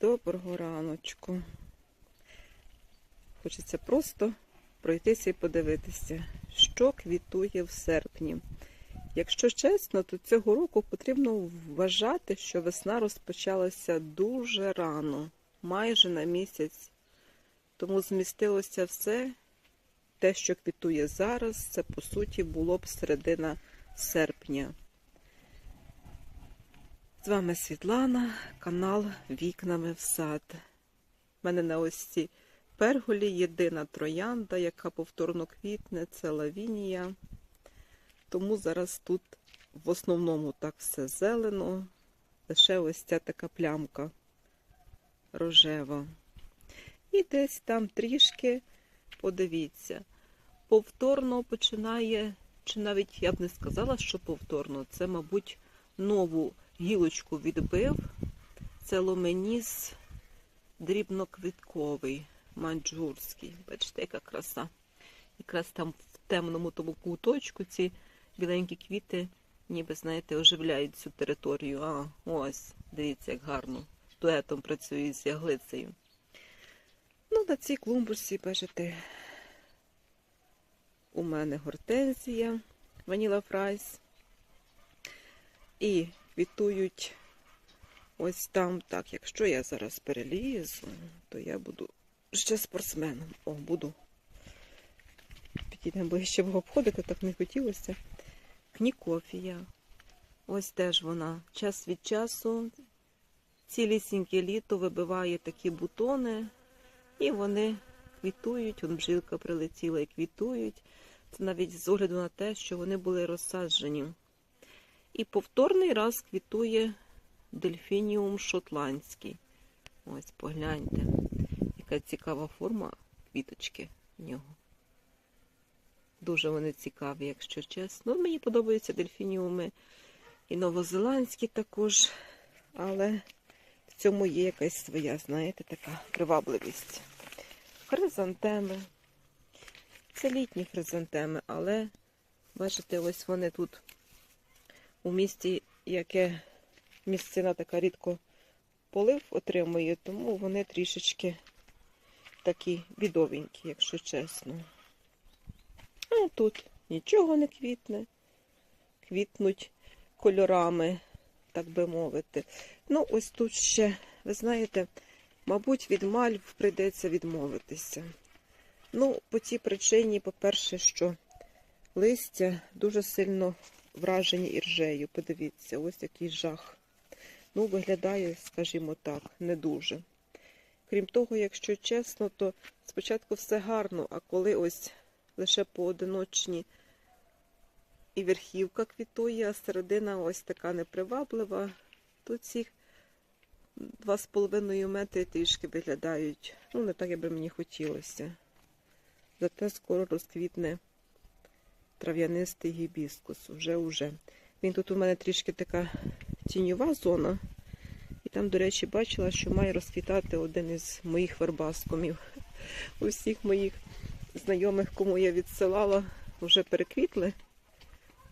Доброго раночку. Хочеться просто пройтися і подивитися, що квітує в серпні. Якщо чесно, то цього року потрібно вважати, що весна розпочалася дуже рано, майже на місяць. Тому змістилося все, те, що квітує зараз, це по суті було б середина серпня. З вами Світлана, канал Вікнами в сад. У мене на ось цій перголі єдина троянда, яка повторно квітне, це лавінія. Тому зараз тут в основному так все зелено, лише ось ця така плямка рожева. І десь там трішки, подивіться, повторно починає, чи навіть я б не сказала, що повторно, це, мабуть, нову гілочку відбив. Це ломеніс дрібноквітковий, манджурський. Бачите, яка краса. Якраз там в темному тому куточку ці біленькі квіти, ніби, знаєте, оживляють цю територію. А, ось, дивіться, як гарно. Дуетом працює з яглицею. Ну, на цій клумбусі, бачите, у мене гортензія, ваніла фрайс. І квітують ось там. Так, якщо я зараз перелізу, то я буду ще спортсменом. О, буду. Підійдемо ближче обходити, так не хотілося. Кнікофія. Ось теж вона час від часу, цілісіньке літо вибиває такі бутони, і вони квітують. Вон бжилка прилетіла і квітують. Це навіть з огляду на те, що вони були розсаджені. І повторний раз квітує дельфініум шотландський. Ось погляньте, яка цікава форма квіточки в нього. Дуже вони цікаві, якщо чесно. Мені подобаються дельфініуми і новозеландські також, але в цьому є якась своя, знаєте, така привабливість. Хризантеми. Це літні хризантеми, але бачите, ось вони тут у місті, яке місцина така рідко полив отримує, тому вони трішечки такі бідовенькі, якщо чесно. А тут нічого не квітне, квітнуть кольорами, так би мовити. Ну, ось тут ще, ви знаєте, мабуть, від мальв прийдеться відмовитися. Ну, по тій причині, по-перше, що листя дуже сильно вражені іржею. Подивіться, ось який жах. Ну, виглядає, скажімо так, не дуже. Крім того, якщо чесно, то спочатку все гарно, а коли ось лише поодиночні і верхівка квітує, а середина ось така неприваблива, то ці 2,5 метри трішки виглядають. Ну, не так, як би мені хотілося. Зате скоро розквітне трав'янистий гібіскус. Уже уже. Він тут у мене трішки така тіньова зона. І там, до речі, бачила, що має розквітати один із моїх вербаскомів. Усіх моїх знайомих, кому я відсилала, вже переквітли,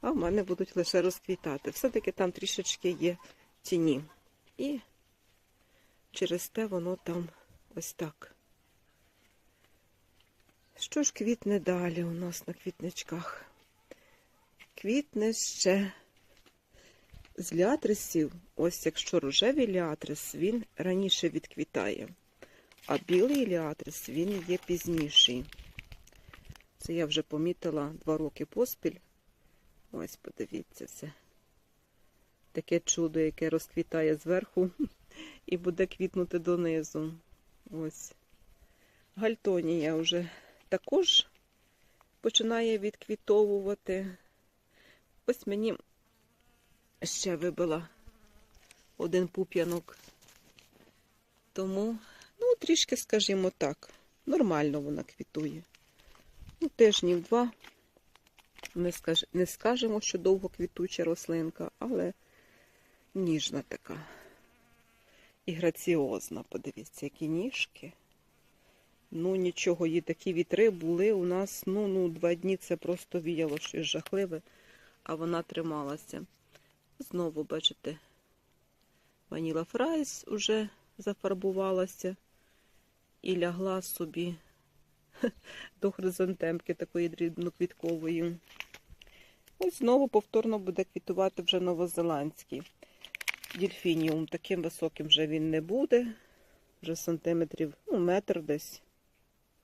а в мене будуть лише розквітати. Все-таки там трішечки є тіні. І через те воно там ось так. Що ж квітне далі у нас на квітничках? Квітне ще з ліатрисів, ось якщо рожевий ліатрис, він раніше відквітає, а білий ліатрис, він є пізніший. Це я вже помітила два роки поспіль. Ось, подивіться це. Таке чудо, яке розквітає зверху і буде квітнути донизу. Ось. Гальтонія вже також починає відквітовувати. Ось мені ще вибила один пуп'янок. Тому, ну, трішки, скажімо так, нормально вона квітує. Ну, тижнів два. Не, скаж... не скажемо, що довго квітуча рослинка, але ніжна така. І граціозна. Подивіться, які ніжки. Ну, нічого, її такі вітри були у нас, ну, ну, два дні це просто віяло щось жахливе, а вона трималася. Знову, бачите, ваніла фрайс уже зафарбувалася і лягла собі до хризантемки такої дрібноквіткової. Ось знову повторно буде квітувати вже новозеландський дільфініум. Таким високим вже він не буде. Вже сантиметрів, ну, метр десь.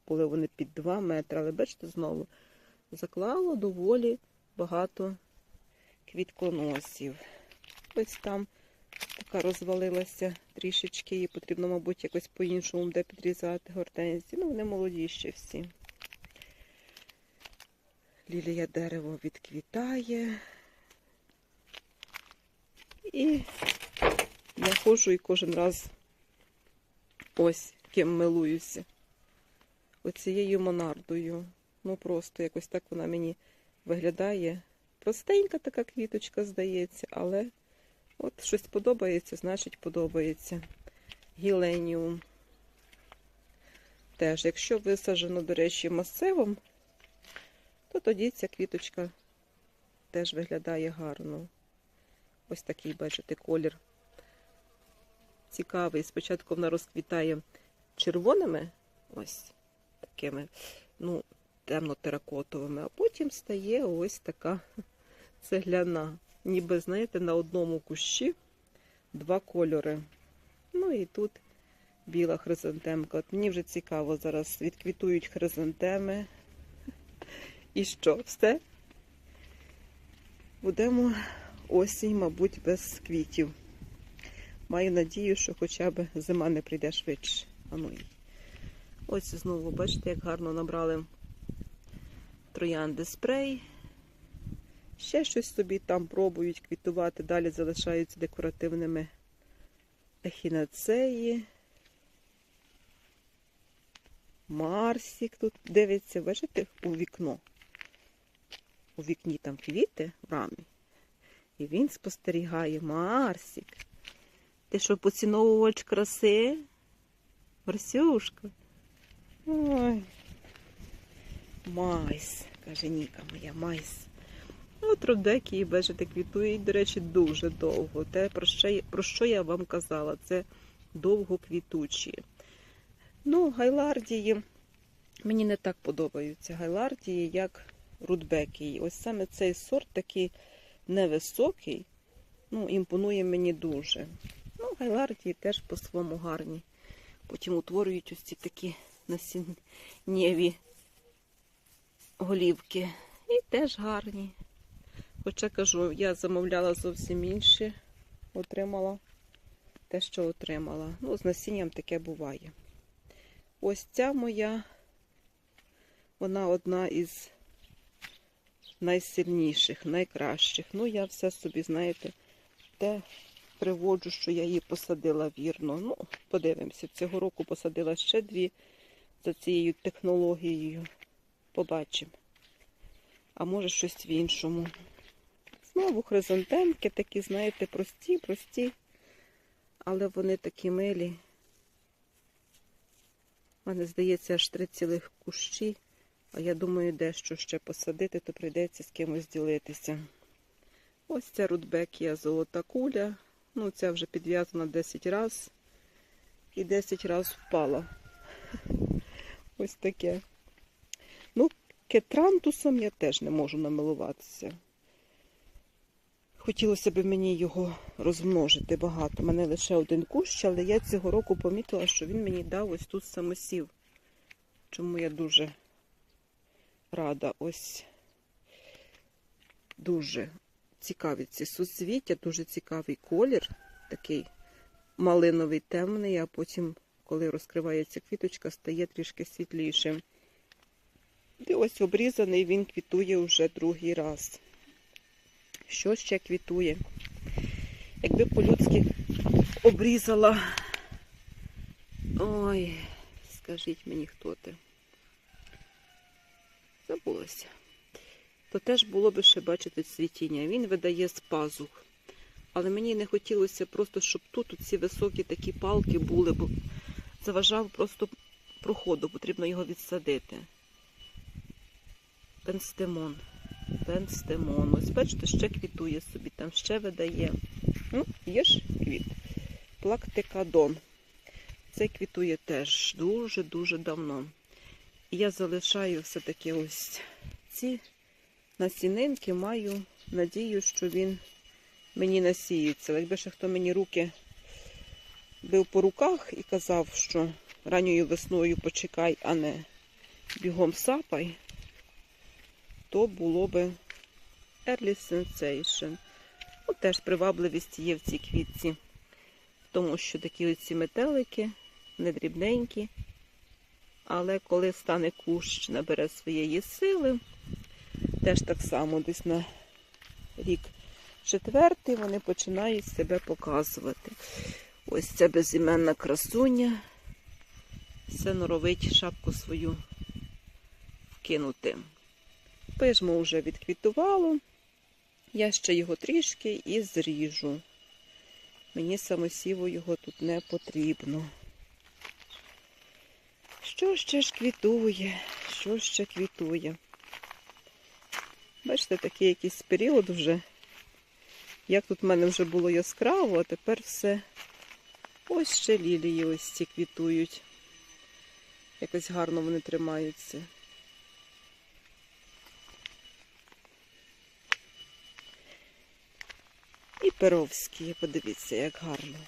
Були вони під 2 метри, але бачите, знову заклало доволі багато квітконосів. Ось там така розвалилася трішечки, її потрібно, мабуть, якось по-іншому буде підрізати гортензії. Ну, вони молоді ще всі. Лілія дерево відквітає. І я ходжу і кожен раз ось ким милуюся. Оцією монардою. Ну просто якось так вона мені виглядає. Простенька така квіточка, здається, але от щось подобається, значить подобається. Гіленіум. Теж, якщо висаджено, до речі, масивом, то тоді ця квіточка теж виглядає гарно. Ось такий, бачите, колір. Цікавий. Спочатку вона розквітає червоними, ось такими, ну, темно-теракотовими, а потім стає ось така цегляна. Ніби, знаєте, на одному кущі два кольори. Ну і тут біла хризантемка. От мені вже цікаво, зараз відквітують хризантеми. І що, все? Будемо осінь, мабуть, без квітів. Маю надію, що хоча б зима не прийде швидше. А ну Ось знову, бачите, як гарно набрали троянди спрей. Ще щось собі там пробують квітувати, далі залишаються декоративними ехінацеї. Марсік тут дивиться, бачите, у вікно. У вікні там квіти в рамі. І він спостерігає Марсік. Ти що, поціновувач краси? Марсюшка. Ой. Майс, каже Ніка моя, майс. От рудекі, бачите, квітують, до речі, дуже довго. Те, про що, про що я вам казала, це довго квітучі. Ну, гайлардії мені не так подобаються гайлардії, як рудбеки. Ось саме цей сорт такий невисокий, ну, імпонує мені дуже. Ну, гайлардії теж по-своєму гарні. Потім утворюють ось ці такі насіннєві голівки. І теж гарні. Хоча кажу, я замовляла зовсім інші, отримала те, що отримала. Ну, з насінням таке буває. Ось ця моя, вона одна із найсильніших, найкращих. Ну, я все собі, знаєте, те приводжу, що я її посадила вірно. Ну, подивимося, цього року посадила ще дві за цією технологією. Побачимо. А може щось в іншому. Знову хризантемки такі, знаєте, прості, прості, але вони такі милі. У мене, здається, аж три цілих кущі, а я думаю, дещо ще посадити, то прийдеться з кимось ділитися. Ось ця рудбекія золота куля. Ну, ця вже підв'язана 10 разів і 10 разів впала. Ось таке. Ну, кетрантусом я теж не можу намилуватися. Хотілося б мені його розмножити багато. У мене лише один кущ, але я цього року помітила, що він мені дав ось тут самосів. Чому я дуже рада. Ось дуже цікаві ці суцвіття, дуже цікавий колір, такий малиновий темний, а потім, коли розкривається квіточка, стає трішки світлішим. І ось обрізаний, він квітує вже другий раз. Що ще квітує? Якби по-людськи обрізала. Ой, скажіть мені, хто ти? Забулася. То теж було би ще бачити цвітіння. Він видає з пазух. Але мені не хотілося просто, щоб тут ці високі такі палки були, бо заважав просто проходу, потрібно його відсадити. Пенстемон. Пенстемон. Ось бачите, ще квітує собі, там ще видає. Ну, є ж квіт. Плактикадон. Це квітує теж дуже-дуже давно. І я залишаю все-таки ось ці насінинки, маю надію, що він мені насіється. Якби ще хто мені руки бив по руках і казав, що ранньою весною почекай, а не бігом сапай, то було би early sensation. Ну, теж привабливість є в цій квітці, тому що такі оці метелики, не дрібненькі, але коли стане кущ, набере своєї сили, теж так само десь на рік четвертий вони починають себе показувати. Ось це безіменна красуня. Все норовить шапку свою вкинути. Пижмо вже відквітувало. Я ще його трішки і зріжу. Мені самосіву його тут не потрібно. Що ще ж квітує? Що ще квітує? Бачите, такий якийсь період вже. Як тут в мене вже було яскраво, а тепер все. Ось ще лілії ось ці квітують. Якось гарно вони тримаються. Перовські, подивіться, як гарно.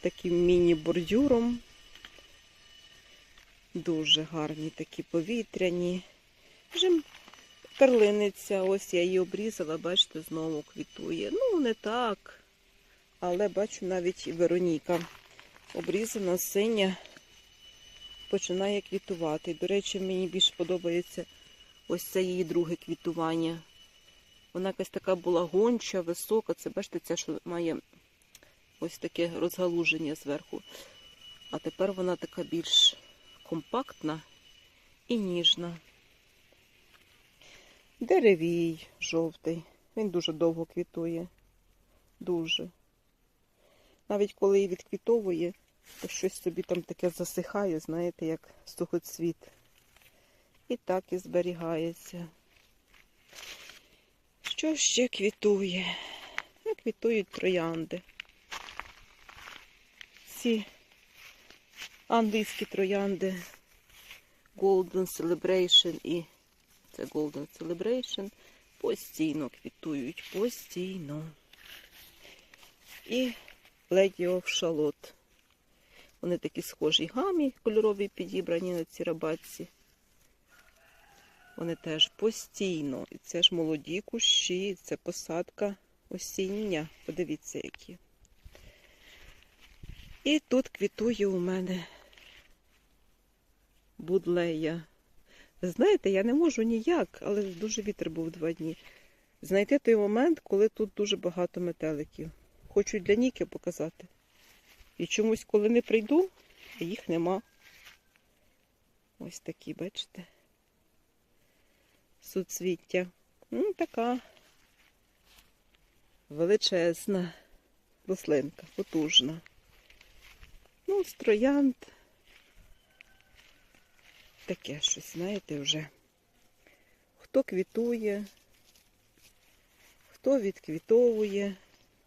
Таким міні-бордюром. Дуже гарні такі повітряні. Вже перлиниця, ось я її обрізала, бачите, знову квітує. Ну, не так. Але бачу навіть і Вероніка. Обрізана синя починає квітувати. До речі, мені більш подобається ось це її друге квітування. Вона якась така була гонча, висока. Це бачите, ця, що має ось таке розгалуження зверху. А тепер вона така більш компактна і ніжна. Деревій жовтий. Він дуже довго квітує. Дуже. Навіть коли її відквітовує, то щось собі там таке засихає, знаєте, як сухоцвіт. І так і зберігається. Що ще квітує? Квітують троянди. Ці англійські троянди Golden Celebration і це Golden Celebration постійно квітують, постійно. І Lady of Charlotte. Вони такі схожі гамі кольорові підібрані на ці рабатці. Вони теж постійно. І це ж молоді кущі, це посадка осіння. Подивіться, які. І тут квітує у мене будлея. Знаєте, я не можу ніяк, але дуже вітер був два дні. Знайти той момент, коли тут дуже багато метеликів. Хочу для Ніки показати. І чомусь, коли не прийду, їх нема. Ось такі, бачите? Суцвіття. Ну, така величезна рослинка, потужна. Ну, з троянд. Таке щось, знаєте, вже. Хто квітує, хто відквітовує,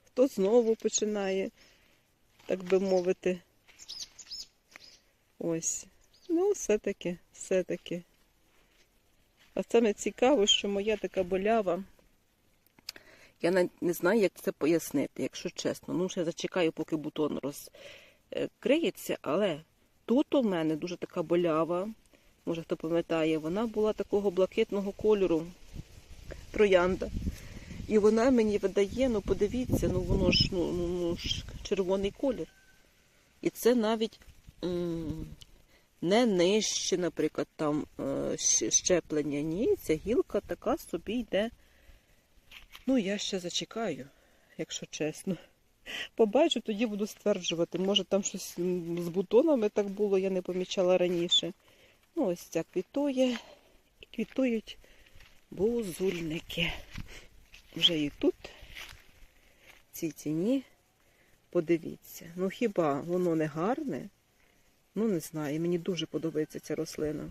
хто знову починає, так би мовити. Ось. Ну, все-таки, все-таки. А саме цікаво, що моя така болява. Я не знаю, як це пояснити, якщо чесно. Ну, ще зачекаю, поки бутон розкриється, але тут у мене дуже така болява, може хто пам'ятає, вона була такого блакитного кольору троянда. І вона мені видає, ну подивіться, ну воно ж ну, ну, ну ж червоний колір. І це навіть не нижче, наприклад, там е щеплення. Ні, ця гілка така собі йде. Ну, я ще зачекаю, якщо чесно. Побачу, тоді буду стверджувати. Може там щось з бутонами так було, я не помічала раніше. Ну, ось ця квітує. І квітують бузульники. Вже і тут, в цій ціні, подивіться. Ну хіба воно не гарне? Ну, не знаю, мені дуже подобається ця рослина.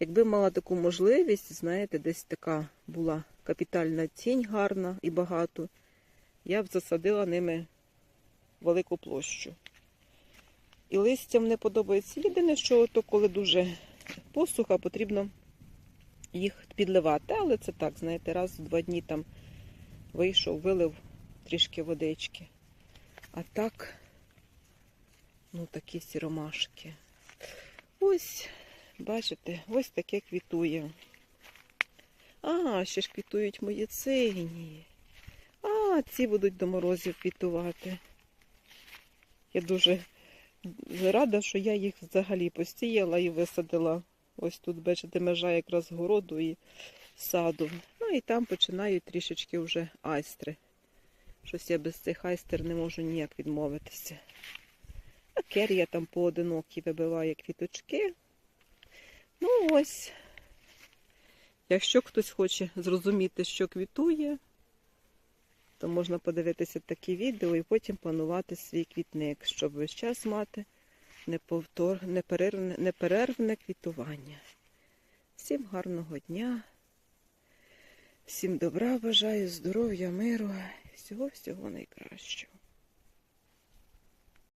Якби мала таку можливість, знаєте, десь така була капітальна тінь гарна і багато, я б засадила ними велику площу. І листям не подобається. Єдине, що то коли дуже посуха, потрібно їх підливати. Але це так, знаєте, раз в два дні там вийшов, вилив трішки водички. А так, ну такі сіромашки. Ось, бачите, ось таке квітує. А, ще ж квітують мої цині. А, ці будуть до морозів квітувати. Я дуже рада, що я їх взагалі посіяла і висадила. Ось тут, бачите, межа якраз городу і саду. Ну і там починають трішечки вже айстри. Щось я без цих айстер не можу ніяк відмовитися. Керія там поодинокі вибиває квіточки. Ну ось. Якщо хтось хоче зрозуміти, що квітує, то можна подивитися такі відео і потім планувати свій квітник, щоб весь час мати неповтор... неперервне... неперервне квітування. Всім гарного дня, всім добра бажаю, здоров'я, миру, всього-всього найкращого.